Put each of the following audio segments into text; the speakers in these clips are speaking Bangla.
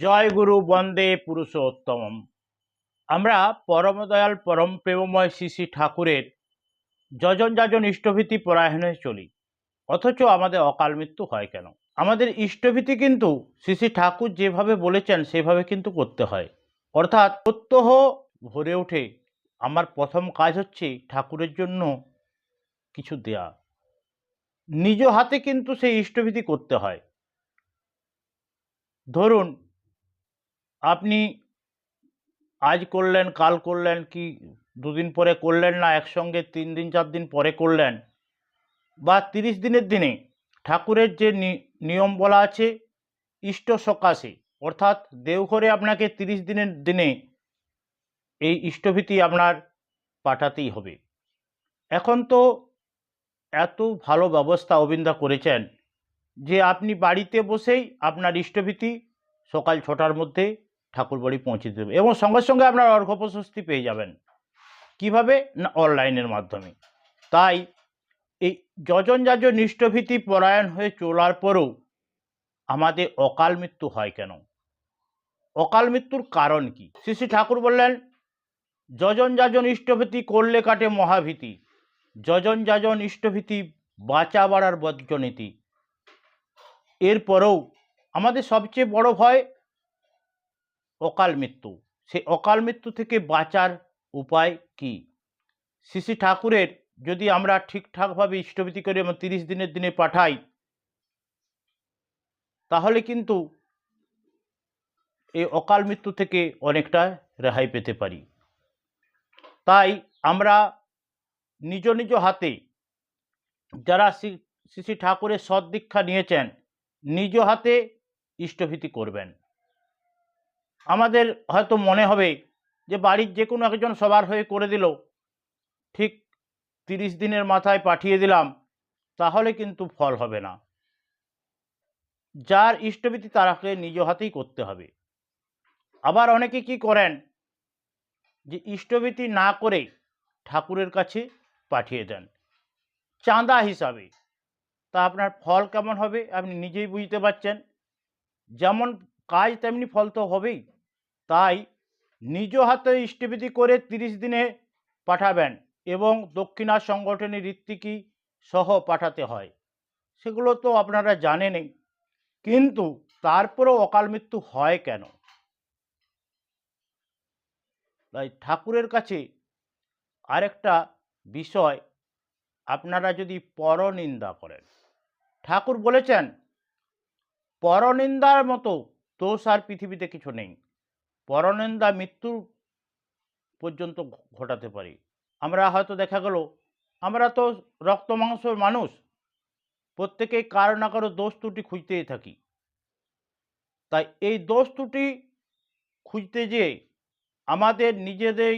জয় গুরু বন্দে পুরুষোত্তম আমরা পরমদয়াল পরম প্রেমময় শ্রী শ্রী ঠাকুরের যজন যাজন ইষ্টভীতি পরায়ণে চলি, অথচ আমাদের অকাল মৃত্যু হয় কেন? আমাদের ইষ্টভীতি কিন্তু শ্রী শ্রী ঠাকুর যেভাবে বলেছেন, সেভাবে কিন্তু করতে হয়। অর্থাৎ প্রত্যহ ভরে ওঠে আমার প্রথম কাজ হচ্ছে ঠাকুরের জন্য কিছু দেয়া। নিজ হাতে কিন্তু সেই ইষ্টভীতি করতে হয়। ধরুন আপনি আজ করলেন, কাল করলেন, কি দুদিন পরে করলেন না, একসঙ্গে তিন দিন, চার দিন পরে করলেন? বা তিরিশ দিনের দিনে ঠাকুরের যে নিয়ম বলা আছে, ইষ্ট সকাশে, অর্থাৎ দেওঘরে আপনাকে তিরিশ দিনের দিনে এই ইষ্টভীতি আপনার পাঠাতেই হবে। এখন তো এত ভালো ব্যবস্থা অবিন্দা করেছেন যে আপনি বাড়িতে বসেই আপনার ইষ্টভীতি সকাল ছটার মধ্যে ঠাকুর বাড়ি পৌঁছে দেবে এবং সঙ্গে সঙ্গে আপনার অর্ঘ প্রশস্তি পেয়ে যাবেন। কীভাবে? না, অনলাইনের মাধ্যমে। তাই এই যজন যাজন ইষ্টভীতি পরায়ণ হয়ে চলার পরেও আমাদের অকাল মৃত্যু হয় কেন? অকাল মৃত্যুর কারণ কি? শ্রী শ্রী ঠাকুর বললেন, যজন যাজন ইষ্টভীতি করলে কাটে মহাভীতি। যজন যাজন ইষ্টভীতি বাঁচা বাড়ার বজ্রনীতি। এরপরেও আমাদের সবচেয়ে বড় ভয় অকাল মৃত্যু। সে অকাল মৃত্যু থেকে বাঁচার উপায় কি? শ্রী ঠাকুরের যদি আমরা ঠিকঠাকভাবে ইষ্টভীতি করে এবং তিরিশ দিনের দিনে পাঠাই, তাহলে কিন্তু এই অকাল মৃত্যু থেকে অনেকটা রেহাই পেতে পারি। তাই আমরা নিজ নিজ হাতে যারা শ্রী শ্রী ঠাকুরের সদ্দীক্ষা নিয়েছেন, নিজ হাতে ইষ্টভীতি করবেন। আমাদের হয়তো মনে হবে যে বাড়ির যে কোনো একজন সবার হয়ে করে দিল। ঠিক তিরিশ দিনের মাথায় পাঠিয়ে দিলাম, তাহলে কিন্তু ফল হবে না। যার ইষ্টভীতি তারাকে নিজ হাতেই করতে হবে। আবার অনেকে কি করেন? যে ইষ্টভীতি না করে ঠাকুরের কাছে পাঠিয়ে দেন। চাঁদা হিসাবে। তা আপনার ফল কেমন হবে আপনি নিজেই বুঝতে পারছেন। যেমন কাজ তেমনি ফল তো হবেই। তাই নিজ হাতে ইষ্টবিধি করে তিরিশ দিনে পাঠাবেন এবং দক্ষিণা সংগঠনের ঋত্বিকি সহ পাঠাতে হয়। সেগুলো তো আপনারা জানেনই। কিন্তু তারপরেও অকাল মৃত্যু হয় কেন? তাই ঠাকুরের কাছে আরেকটা বিষয় আপনারা যদি পরনিন্দা করেন। ঠাকুর বলেছেন, পরনিন্দার মতো দোষ আর পৃথিবীতে কিছু নেই। পরনিন্দা মৃত্যু পর্যন্ত ঘটাতে পারি। আমরা হয়তো দেখা গেল, আমরা তো রক্ত মাংসের মানুষ। প্রত্যেকেই কারও না কারও দোষ ত্রুটি খুঁজতেই থাকি। তাই এই দোষ ত্রুটি খুঁজতে যেয়ে আমাদের নিজেদের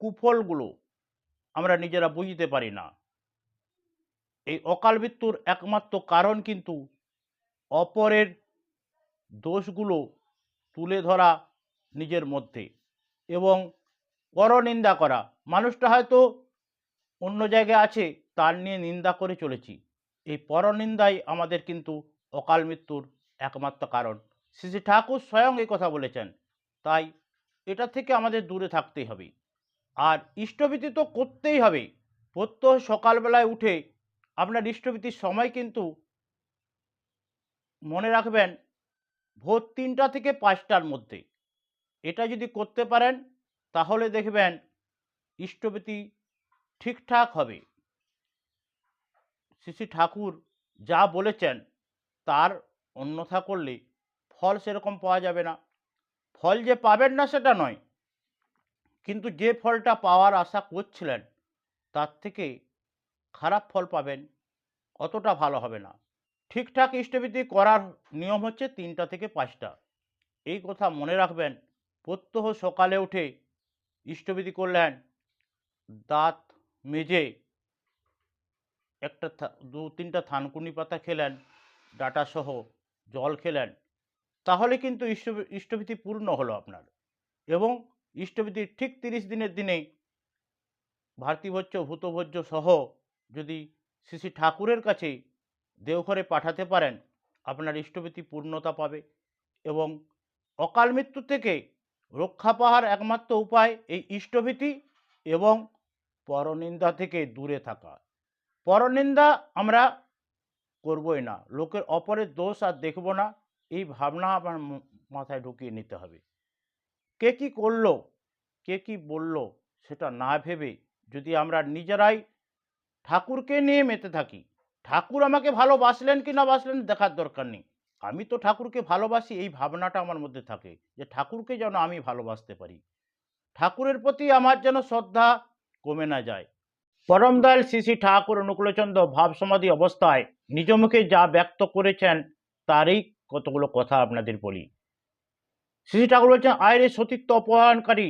কুফলগুলো আমরা নিজেরা বুঝতে পারি না। এই অকাল মৃত্যুর একমাত্র কারণ কিন্তু অপরের দোষগুলো তুলে ধরা নিজের মধ্যে এবং পরনিন্দা করা। মানুষটা হয়তো অন্য জায়গায় আছে, তার নিয়ে নিন্দা করে চলেছি। এই পরনিন্দাই আমাদের কিন্তু অকাল মৃত্যুর একমাত্র কারণ। শ্রী শ্রী ঠাকুর স্বয়ং এই কথা বলেছেন, তাই এটা থেকে আমাদের দূরে থাকতেই হবে। আর ইষ্টভীতি তো করতেই হবে। প্রত্যহ সকালবেলায় উঠে আপনার ইষ্টভীতির সময় কিন্তু মনে রাখবেন ভোর তিনটা থেকে পাঁচটার মধ্যে। এটা যদি করতে পারেন, তাহলে দেখবেন ইষ্টভীতি ঠিকঠাক হবে। শ্রী ঠাকুর যা বলেছেন, তার অন্যথা করলে ফল সেরকম পাওয়া যাবে না। ফল যে পাবেন না সেটা নয়, কিন্তু যে ফলটা পাওয়ার আশা করছিলেন, তার থেকে খারাপ ফল পাবেন, অতটা ভালো হবে না। ঠিকঠাক ইষ্টবিধি করার নিয়ম হচ্ছে তিনটা থেকে পাঁচটা। এই কথা মনে রাখবেন, প্রত্যহ সকালে উঠে ইষ্টবিধি করলেন, দাঁত মেজে একটা দু, তিনটা থানকুনি পাতা খেলেন ডাটাসহ জল খেলেন, তাহলে কিন্তু ইষ্ট পূর্ণ হলো আপনার। এবং ইষ্টভীতি ঠিক তিরিশ দিনের দিনে ভারতীভোজ্য, ভূতভোজ্য সহ যদি শ্রী ঠাকুরের কাছে দেওঘরে পাঠাতে পারেন, আপনার ইষ্টভীতি পূর্ণতা পাবে এবং অকাল মৃত্যু থেকে রক্ষা পাওয়ার একমাত্র উপায় এই ইষ্টভীতি এবং পরনিন্দা থেকে দূরে থাকা। পরনিন্দা আমরা করবই না, লোকের অপরের দোষ আর দেখব না, এই ভাবনা আমার মাথায় ঢুকিয়ে নিতে হবে। কে কি করল, কে কি বলল সেটা না ভেবে যদি আমরা নিজেরাই ঠাকুরকে নিয়ে মেতে থাকি ঠাকুর আমাকে ভালোবাসলেন কি না বাসলেন দেখার দরকার নেই। আমি তো ঠাকুরকে ভালোবাসি, এই ভাবনাটা আমার মধ্যে থাকে যে ঠাকুরকে যেন আমি ভালোবাসতে পারি। ঠাকুরের প্রতি আমার যেন শ্রদ্ধা কমে না যায়। পরম দয়াল শ্রী শ্রী ঠাকুর অনুকূলচন্দ্র ভাব সমাধি অবস্থায় নিজ মুখে যা ব্যক্ত করেছেন, তারই কতগুলো কথা আপনাদের বলি। শ্রী ঠাকুর বলছেন, আয়রে সতীত্ব অপহরণকারী,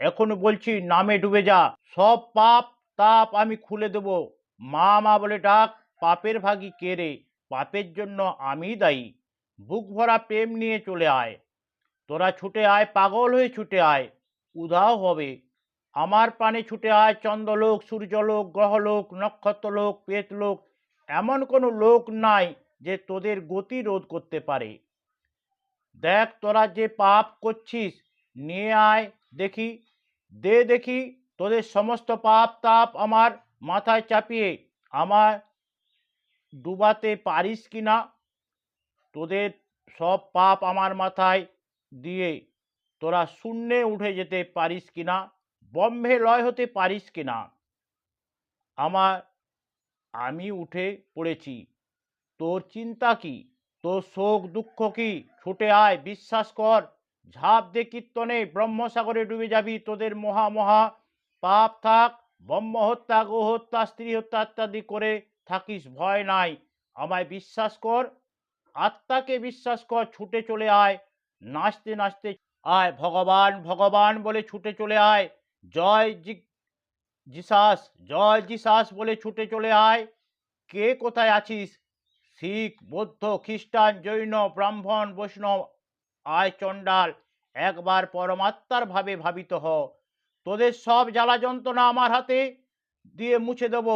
এখন বলছি নামে ডুবে যা, সব পাপ তাপ আমি খুলে দেব। মা মা বলে ডাক পাপের ভাগী কে রে? পাপের জন্য আমি দায়ী। বুক ভরা প্রেম নিয়ে চলে আয়। তোরা ছুটে আয়, পাগল হয়ে ছুটে আয়। উধাও হবে। আমার প্রাণে ছুটে আয় চন্দ্রলোক, সূর্যলোক, গ্রহলোক, নক্ষত্রলোক পেতলোক এমন কোনো লোক নাই যে তোদের গতি রোধ করতে পারে। দেখ তোরা যে পাপ করছিস, নিয়ে আয় দেখি। দে দেখি তোদের সমস্ত পাপ তাপ আমার মাথায় চাপিয়ে। আমার ডুবাতে পারিস কি না? তোদের সব পাপ আমার মাথায় দিয়ে তোরা শূন্যে উঠে যেতে পারিস কি না? বম্বে লয় হতে পারিস কি না? আমার, আমি উঠে পড়েছি। তোর চিন্তা কি? তোর শোক দুঃখ কি? ছুটে আয়, বিশ্বাস কর। ঝাঁপ দে কীর্তনে, ব্রহ্মসাগরে ডুবে যাবি। তোদের মহা মহা পাপ থাক ব্রহ্ম হত্যা গো হত্যা স্ত্রী হত্যা ইত্যাদি করে থাকিস, ভয় নাই। আমায় বিশ্বাস কর। আত্মাকে বিশ্বাস কর, ছুটে চলে আয়। নাচতে নাচতে আয়, ভগবান ভগবান বলে ছুটে চলে আয়। জয় জি, জিসাস, জয় জিসাস বলে ছুটে চলে আয়। কে কোথায় আছিস? শিখ, বৌদ্ধ খ্রিস্টান জৈন, ব্রাহ্মণ, বৈষ্ণব, আয় চণ্ডাল, একবার পরমাত্মার ভাবে ভাবিত হ। তোদের সব জ্বালা যন্ত্রণা আমার হাতে দিয়ে মুছে দেব।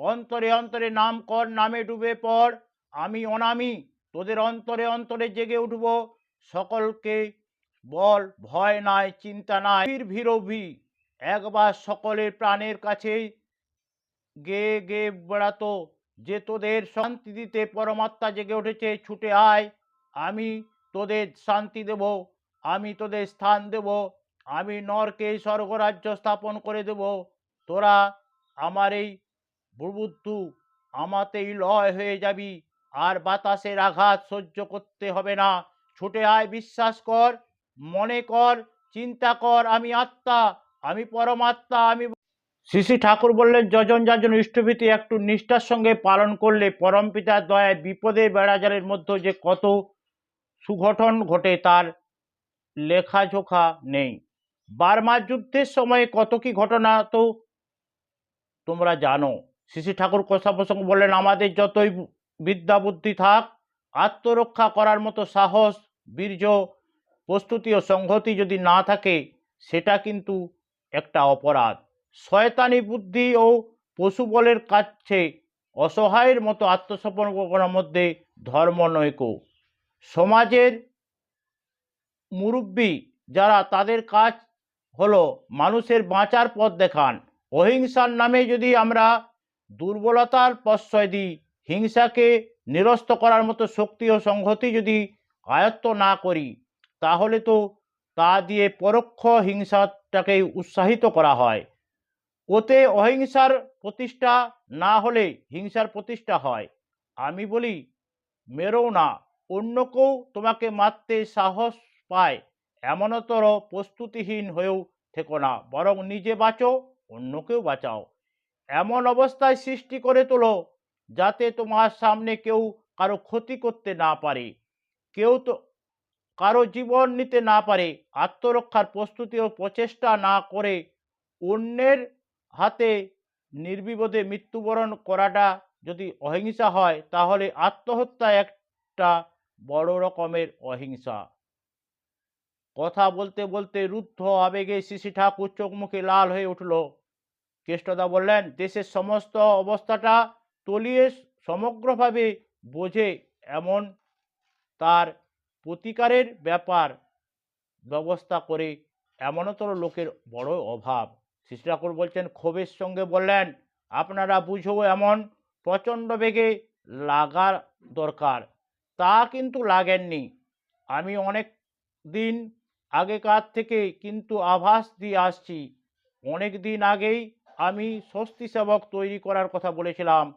অন্তরে অন্তরে নাম কর নামে ডুবে পড়, আমি অনামি, তোদের অন্তরে অন্তরে জেগে উঠব। সকলকে বল, ভয় নাই, চিন্তা নাই, বীর ভীরভি, একবার সকলের প্রাণের কাছেই গে গে বেড়াতো, যে তোদের শান্তি দিতে পরমাত্মা জেগে উঠেছে, ছুটে আয়, আমি তোদের শান্তি দেব, আমি তোদের স্থান দেব, আমি নরকে স্বর্গরাজ্য স্থাপন করে দেব, তোরা আমার এই বুবুদ্ধু, আমাতেই লয় হয়ে যাবি। আর বাতাসের আঘাত সহ্য করতে হবে না। ছুটে আয় বিশ্বাস কর, মনে কর, চিন্তা কর, আমি আত্মা, আমি পরমাত্মা, আমি শ্রী ঠাকুর বললেন, যজন যাজন ইষ্টভীতি একটু নিষ্ঠার সঙ্গে পালন করলে পরম পিতার দয়ায় বিপদে বেড়াজালের মধ্যে যে কত সুঘটন ঘটে তার লেখাজোখা নেই। বার্মার যুদ্ধের সময় কত কি ঘটনা তো তোমরা জানো। শ্রী ঠাকুর কথা প্রসঙ্গ বললেন, আমাদের যতই বিদ্যা বুদ্ধি থাক, আত্মরক্ষা করার মতো সাহস, বীর্য, প্রস্তুতি ও সংহতি যদি না থাকে, সেটা কিন্তু একটা অপরাধ। শয়তানি বুদ্ধি ও পশু বলের কাছে অসহায়ের মতো আত্মসমর্পণ করার মধ্যে ধর্ম নৈক। সমাজের মুরব্বী যারা তাদের কাজ হলো মানুষের বাঁচার পথ দেখান। অহিংসার নামে যদি আমরা দুর্বলতার প্রশ্রয় দিই হিংসাকে নিরস্ত করার মতো শক্তি ও সংহতি যদি আয়ত্ত না করি, তাহলে তো তা দিয়ে পরোক্ষ হিংসাটাকে উৎসাহিত করা হয়। ওতে অহিংসার প্রতিষ্ঠা না হলে হিংসার প্রতিষ্ঠা হয়। আমি বলি, মেরো না অন্যকেও তোমাকে মারতে সাহস পায়, এমনতর প্রস্তুতিহীন হয়েও থেকো না, বরং নিজে বাঁচো অন্যকেও বাঁচাও। এমন অবস্থায় সৃষ্টি করে তোলো যাতে তোমার সামনে কেউ কারও ক্ষতি করতে না পারে। কেউ তো কারও জীবন নিতে না পারে, আত্মরক্ষার প্রস্তুতি ও প্রচেষ্টা না করে অন্যের হাতে নির্বিপদে মৃত্যুবরণ করাটা যদি অহিংসা হয়, তাহলে আত্মহত্যা একটা বড় রকমের অহিংসা। কথা বলতে বলতে রুদ্ধ আবেগে শিশি ঠাকুর চোখ মুখে লাল হয়ে উঠল। কেষ্টদা বললেন, দেশের সমস্ত অবস্থাটা তলিয়ে সমগ্রভাবে বোঝে এমন তার প্রতিকারের ব্যাপার ব্যবস্থা করে এমনতর লোকের বড় অভাব। শ্রী ঠাকুর বলছেন, ক্ষোভের সঙ্গে বললেন, আপনারা বুঝো এমন প্রচণ্ড বেগে লাগার দরকার। তা কিন্তু লাগেননি। আমি অনেক দিন আগেকার থেকে কিন্তু আভাস দিয়ে আসছি। অনেক দিন আগেই আমি স্বস্তি সেবক তৈরি করার কথা বলেছিলাম।